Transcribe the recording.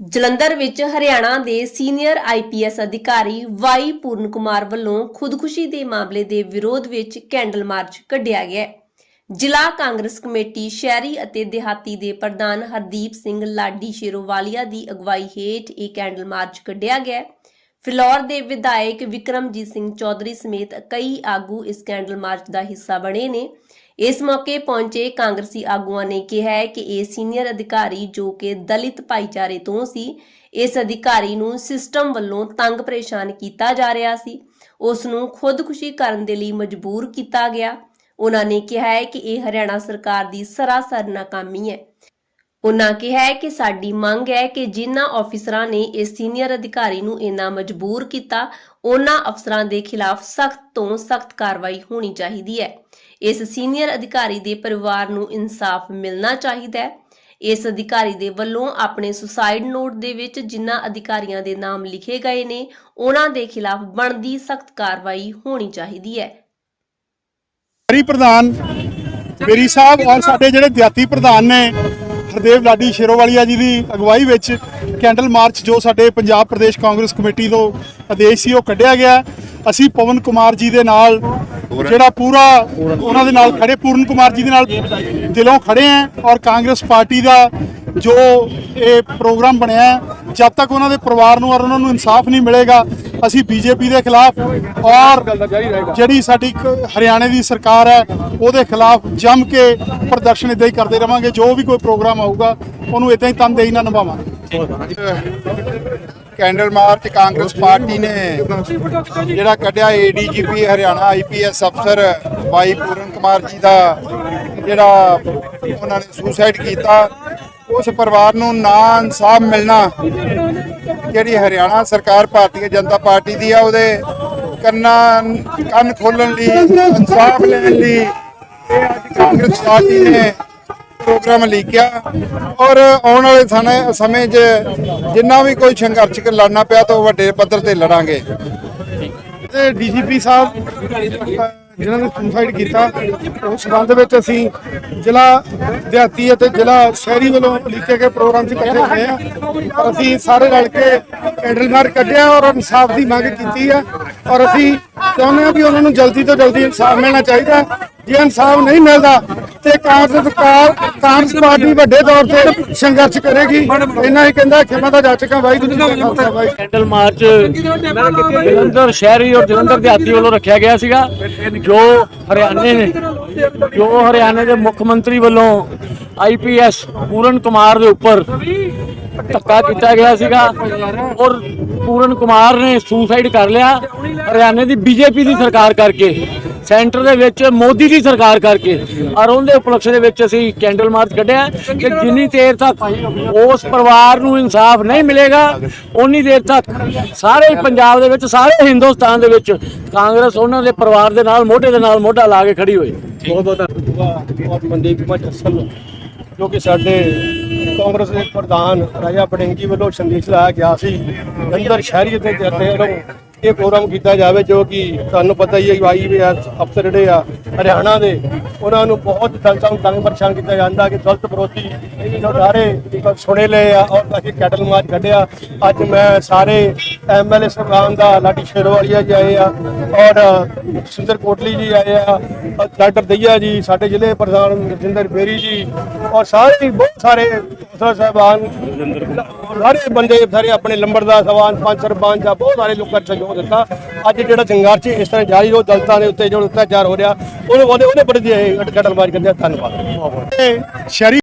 ਜਲੰਧਰ ਵਿੱਚ ਹਰਿਆਣਾ ਦੇ senior IPS ਅਧਿਕਾਰੀ ਵਾਈ ਪੂਰਨ ਕੁਮਾਰ ਵੱਲੋਂ ਖੁਦਕੁਸ਼ੀ ਦੇ ਮਾਮਲੇ ਦੇ ਵਿਰੋਧ ਵਿੱਚ ਕੈਂਡਲ ਮਾਰਚ ਕੱਢਿਆ ਗਿਆ ਜ਼ਿਲ੍ਹਾ ਕਾਂਗਰਸ ਕਮੇਟੀ ਸ਼ਹਿਰੀ ਅਤੇ ਦਿਹਾਤੀ ਦੇ ਪ੍ਰਧਾਨ ਹਰਦੀਪ ਸਿੰਘ ਲਾਡੀ ਸ਼ੇਰੋਵਾਲੀਆ ਦੀ ਅਗਵਾਈ ਹੇਠ ਇਹ ਕੈਂਡਲ ਮਾਰਚ ਕੱਢਿਆ ਗਿਆ ਫਿਲੌਰ ਦੇ ਵਿਧਾਇਕ ਵਿਕਰਮਜੀਤ ਸਿੰਘ ਚੌਧਰੀ ਸਮੇਤ ਕਈ ਆਗੂ ਇਸ ਕੈਂਡਲ ਮਾਰਚ ਦਾ ਹਿੱਸਾ ਬਣੇ ਨੇ। ਇਸ ਮੌਕੇ ਪਹੁੰਚੇ ਕਾਂਗਰਸੀ ਆਗੂਆਂ ਨੇ ਕਿਹਾ ਹੈ ਕਿ ਇਹ ਸੀਨੀਅਰ ਅਧਿਕਾਰੀ ਜੋ ਕਿ ਦਲਿਤ ਭਾਈਚਾਰੇ ਤੋਂ ਸੀ, ਇਸ ਅਧਿਕਾਰੀ ਨੂੰ ਸਿਸਟਮ ਵੱਲੋਂ ਤੰਗ ਪਰੇਸ਼ਾਨ ਕੀਤਾ ਜਾ ਰਿਹਾ ਸੀ। ਉਸ ਨੂੰ ਖੁਦਕੁਸ਼ੀ ਕਰਨ ਦੇ ਲਈ ਮਜਬੂਰ ਕੀਤਾ ਗਿਆ। ਉਹਨਾਂ ਨੇ ਕਿਹਾ ਹੈ ਕਿ ਇਹ ਹਰਿਆਣਾ ਸਰਕਾਰ ਦੀ ਸਰਾਸਰ ਨਾਕਾਮੀ ਹੈ। ਉਨ੍ਹਾਂ ਕਿਹਾ ਕਿ ਸਾਡੀ ਮੰਗ ਹੈ ਕਿ ਜਿਨ੍ਹਾਂ ਅਫਸਰਾਂ ਨੇ ਇਸ ਸੀਨੀਅਰ ਅਧਿਕਾਰੀ ਨੂੰ ਇੰਨਾ ਮਜਬੂਰ ਕੀਤਾ ਉਹਨਾਂ ਅਫਸਰਾਂ ਦੇ ਖਿਲਾਫ ਸਖਤ ਤੋਂ ਸਖਤ ਕਾਰਵਾਈ ਹੋਣੀ ਚਾਹੀਦੀ ਹੈ। ਇਸ ਸੀਨੀਅਰ ਅਧਿਕਾਰੀ ਦੇ ਪਰਿਵਾਰ ਨੂੰ ਇਨਸਾਫ ਮਿਲਣਾ ਚਾਹੀਦਾ ਹੈ। ਇਸ ਅਧਿਕਾਰੀ ਦੇ ਵੱਲੋਂ ਆਪਣੇ ਸੁਸਾਈਡ ਨੋਟ ਦੇ ਵਿੱਚ ਜਿਨ੍ਹਾਂ ਅਧਿਕਾਰੀਆਂ ਦੇ ਨਾਮ ਲਿਖੇ ਗਏ ਨੇ ਉਹਨਾਂ ਦੇ ਖਿਲਾਫ ਬਣਦੀ ਸਖਤ ਕਾਰਵਾਈ ਹੋਣੀ ਚਾਹੀਦੀ ਹੈ। ਹਰੀ ਪ੍ਰਧਾਨ, ਮੇਰੀ ਸਾਹਿਬ ਔਰ ਸਾਡੇ ਜਿਹੜੇ ਦਿਹਾਤੀ ਪ੍ਰਧਾਨ ਨੇ ਹਰਦੇਵ ਲਾਡੀ ਸ਼ੇਰੋਵਾਲੀਆ ਜੀ ਦੀ ਅਗਵਾਈ ਵਿੱਚ ਕੈਂਡਲ ਮਾਰਚ ਜੋ ਸਾਡੇ ਪੰਜਾਬ ਪ੍ਰਦੇਸ਼ ਕਾਂਗਰਸ ਕਮੇਟੀ ਤੋਂ ਆਦੇਸ਼ ਸੀ, ਉਹ ਕੱਢਿਆ ਗਿਆ। ਅਸੀਂ ਪਵਨ ਕੁਮਾਰ ਜੀ ਦੇ ਨਾਲ ਜਿਹੜਾ ਪੂਰਾ ਉਹਨਾਂ ਦੇ ਨਾਲ ਖੜੇ, ਪੂਰਨ ਕੁਮਾਰ ਜੀ ਦੇ ਨਾਲ ਦਿਲੋਂ ਖੜੇ ਆਂ ਔਰ ਕਾਂਗਰਸ ਪਾਰਟੀ ਦਾ ਜੋ ਇਹ ਪ੍ਰੋਗਰਾਮ ਬਣਿਆ ਜਦ ਤੱਕ ਉਹਨਾਂ ਦੇ ਪਰਿਵਾਰ ਨੂੰ ਔਰ ਉਹਨਾਂ ਨੂੰ ਇਨਸਾਫ ਨਹੀਂ ਮਿਲੇਗਾ ਅਸੀਂ ਬੀਜੇਪੀ ਦੇ ਖਿਲਾਫ ਔਰ ਜਿਹੜੀ ਸਾਡੀ ਹਰਿਆਣੇ ਦੀ ਸਰਕਾਰ ਹੈ, ਉਹਦੇ ਖਿਲਾਫ ਜੰਮ ਕੇ ਪ੍ਰਦਰਸ਼ਨ ਇਦਾਂ ਹੀ ਕਰਦੇ ਰਵਾਂਗੇ, ਜੋ ਵੀ ਕੋਈ ਪ੍ਰੋਗਰਾਮ ਆਊਗਾ, ਉਹਨੂੰ ਇਦਾਂ ਹੀ ਤਨਦੇਹੀ ਨਾਲ ਨਿਭਾਵਾਂਗੇ। ਕੈਂਡਲ ਮਾਰਚ ਕਾਂਗਰਸ ਪਾਰਟੀ ਨੇ ਜਿਹੜਾ ਕੱਢਿਆ ਏਡੀਜੀਪੀ ਹਰਿਆਣਾ ਆਈਪੀਐਸ ਅਫਸਰ ਬਾਈ ਪੂਰਨ ਕੁਮਾਰ ਜੀ ਦਾ ਜਿਹੜਾ ਉਹਨਾਂ ਨੇ ਸੁਸਾਈਡ ਕੀਤਾ, ਉਸ ਪਰਿਵਾਰ ਨੂੰ ਨਾ ਇਨਸਾਫ ਮਿਲਣਾ ਜਿਹੜੀ ਹਰਿਆਣਾ ਸਰਕਾਰ ਭਾਰਤੀ ਜਨਤਾ ਪਾਰਟੀ ਦੀ ਆ ਉਹਦੇ ਕੰਨਾਂ ਕੰਨ ਖੋਲਣ ਲਈ ਇਨਸਾਫ ਲੈਣ ਲਈ ਇਹ ਅੱਜ ਕਾਂਗਰਸ ਪਾਰਟੀ ਨੇ ਪ੍ਰੋਗਰਾਮ ਲਿਖਿਆ ਔਰ ਆਉਣ ਵਾਲੇ ਸਮੇਂ ਸਮੇਂ 'ਚ ਜਿੰਨਾ ਵੀ ਕੋਈ ਸੰਘਰਸ਼ ਲੜਨਾ ਪਿਆ ਤਾਂ ਉਹ ਵੱਡੇ ਪੱਧਰ ਤੇ ਲੜਾਂਗੇ। ਤੇ ਡੀਜੀਪੀ ਸਾਹਿਬ ਜਿਨ੍ਹਾਂ ਨੇ ਸੁਸਾਈਡ ਕੀਤਾ, ਉਸ ਸੰਬੰਧ ਵਿੱਚ ਅਸੀਂ ਜ਼ਿਲ੍ਹਾ ਦਿਹਾਤੀ ਅਤੇ ਜ਼ਿਲ੍ਹਾ ਸ਼ਹਿਰੀ ਵੱਲੋਂ ਲਿਖੇ ਗਏ ਪ੍ਰੋਗਰਾਮ 'ਚ ਇਕੱਠੇ ਹੋਏ ਆ ਔਰ ਅਸੀਂ ਸਾਰੇ ਰਲ ਕੇ ਕੈਂਡਲ ਮਾਰ ਕੱਢਿਆ ਔਰ ਇਨਸਾਫ ਦੀ ਮੰਗ ਕੀਤੀ ਆ ਔਰ ਅਸੀਂ ਚਾਹੁੰਦੇ ਹਾਂ ਵੀ ਉਹਨਾਂ ਨੂੰ ਜਲਦੀ ਤੋਂ ਜਲਦੀ ਇਨਸਾਫ ਮਿਲਣਾ ਚਾਹੀਦਾ। ਜੇ ਇਨਸਾਫ ਨਹੀਂ ਮਿਲਦਾ ਤੇ ਕਾਂਗਰਸ ਸਰਕਾਰ, ਕਾਂਗਰਸ ਪਾਰਟੀ ਵੱਡੇ ਤੌਰ ਤੇ ਸੰਘਰਸ਼ ਕਰੇਗੀ। ਇਹਨਾਂ ਹੀ ਕਹਿੰਦਾ, ਖਿਮਾ ਦਾ ਜਾਚਕਾਂ ਵਾਹਿਗੁਰੂ ਜੀ ਖਾਲਸਾ, ਵਾਹਿਗੁਰੂ। ਕੈਂਡਲ ਮਾਰਚ ਜਲੰਧਰ ਸ਼ਹਿਰੀ ਔਰ ਜਲੰਧਰ ਦਿਹਾਤੀ ਵੱਲੋਂ ਰੱਖਿਆ ਗਿਆ ਸੀਗਾ। ਜੋ ਹਰਿਆਣੇ ਨੇ, ਜੋ ਹਰਿਆਣੇ ਦੇ ਮੁੱਖ ਮੰਤਰੀ ਵੱਲੋਂ ਆਈਪੀਐਸ ਪੂਰਨ ਕੁਮਾਰ ਦੇ ਉੱਪਰ ਧੱਕਾ ਕੀਤਾ ਗਿਆ ਸੀਗਾ ਔਰ ਪੂਰਨ ਕੁਮਾਰ ਨੇ ਸੁਸਾਈਡ ਕਰ ਲਿਆ। ਹਰਿਆਣੇ ਦੀ ਬੀਜੇਪੀ ਦੀ ਸਰਕਾਰ ਕਰਕੇ। ਸੈਂਟਰ ਦੇ ਵਿੱਚ ਮੋਦੀ ਦੀ ਸਰਕਾਰ ਕਰਕੇ ਔਰ ਉਹਦੇ ਉਪਲਕਸ਼ ਦੇ ਵਿੱਚ ਅਸੀਂ ਕੈਂਡਲ ਮਾਰਚ ਕੱਢਿਆ। ਕਿ ਜਿੰਨੀ ਦੇਰ ਤੱਕ ਉਸ ਪਰਿਵਾਰ ਨੂੰ ਇਨਸਾਫ ਨਹੀਂ ਮਿਲੇਗਾ ਉਨੀ ਦੇਰ ਤੱਕ ਸਾਰੇ ਪੰਜਾਬ ਦੇ ਵਿੱਚ, ਸਾਰੇ ਹਿੰਦੁਸਤਾਨ ਦੇ ਵਿੱਚ ਕਾਂਗਰਸ ਉਹਨਾਂ ਦੇ ਪਰਿਵਾਰ ਦੇ ਨਾਲ, ਮੋਢੇ ਦੇ ਨਾਲ ਮੋਢਾ ਲਾ ਕੇ ਖੜੀ ਹੋਈ। ਬਹੁਤ ਬਹੁਤ ਮਨਦੀਪ ਕੁਮਾਰ ਜੋ ਕਿ ਸਾਡੇ ਕਾਂਗਰਸ ਦੇ ਪ੍ਰਧਾਨ ਰਾਜਾ ਪੜਿੰਗੀ ਵੱਲੋਂ ਸੰਦੇਸ਼ ਲਾਇਆ ਗਿਆ ਸੀ। ਅੰਦਰ ਸ਼ਹਿਰੀ ਅਤੇ ਜੱਥੇ ਵੱਲੋਂ ਇਹ ਪ੍ਰੋਗਰਾਮ ਕੀਤਾ ਜਾਵੇ, ਜੋ ਕਿ ਤੁਹਾਨੂੰ ਪਤਾ ਹੀ ਹੈ ਕਿ ਆਈਵੀਆਰ ਅਫਸਰ ਜਿਹੜੇ ਆ, ਹਰਿਆਣਾ ਦੇ, ਉਹਨਾਂ ਨੂੰ ਬਹੁਤ ਦਲਤਾਂ ਤੰਗ ਪਰੇਸ਼ਾਨ ਕੀਤਾ ਜਾਂਦਾ ਕਿ ਦਲਤ ਵਿਰੋਧੀ ਜੋ ਸਾਰੇ ਸੁਣੇ ਲਏ ਆ ਔਰ ਅਸੀਂ ਕੈਟਲ ਮਾਰਚ ਕੱਢਿਆ। ਅੱਜ ਮੈਂ ਸਾਰੇ ਐਮਐਲਏ ਸਾਹਿਬਾਨ ਦਾ ਲਾਡੀ ਸ਼ੇਰਵਾਲੀਆ ਜੀ ਆਏ ਆ ਔਰ ਸੁੰਦਰ ਕੋਟਲੀ ਜੀ ਆਏ ਆ, ਡਾਕਟਰ ਦਈਆ ਜੀ, ਸਾਡੇ ਜ਼ਿਲ੍ਹੇ ਪ੍ਰਧਾਨ ਰਜਿੰਦਰ ਬੇਰੀ ਜੀ ਔਰ ਸਾਰੇ ਬਹੁਤ ਸਾਰੇ ਸਾਹਿਬਾਨ ਸਾਰੇ ਬੰਦੇ ਸਾਰੇ ਆਪਣੇ ਲੰਬੜਦਾਰ ਸਵਾਨ, ਪੰਜ ਸਰਪੰਚ ਆ, ਬਹੁਤ ਸਾਰੇ ਲੋਕਾਂ ਨੇ ਸਹਿਯੋਗ ਦਿੱਤਾ ਅੱਜ ਜਿਹੜਾ ਸੰਘਰਸ਼ ਇਸ ਤਰ੍ਹਾਂ ਜਾਰੀ ਉਹ ਦਲਤਾਂ ਦੇ ਉੱਤੇ ਜੋ ਅਤਿਆਚਾਰ ਹੋ ਰਿਹਾ, ਉਹਦੇ ਉਹਦੇ ਉਹਦੇ ਬੜੇ ਕਟਲ ਮਾਰ ਕਰਦੇ ਆ। ਧੰਨਵਾਦ ਸ਼ਹਿਰੀ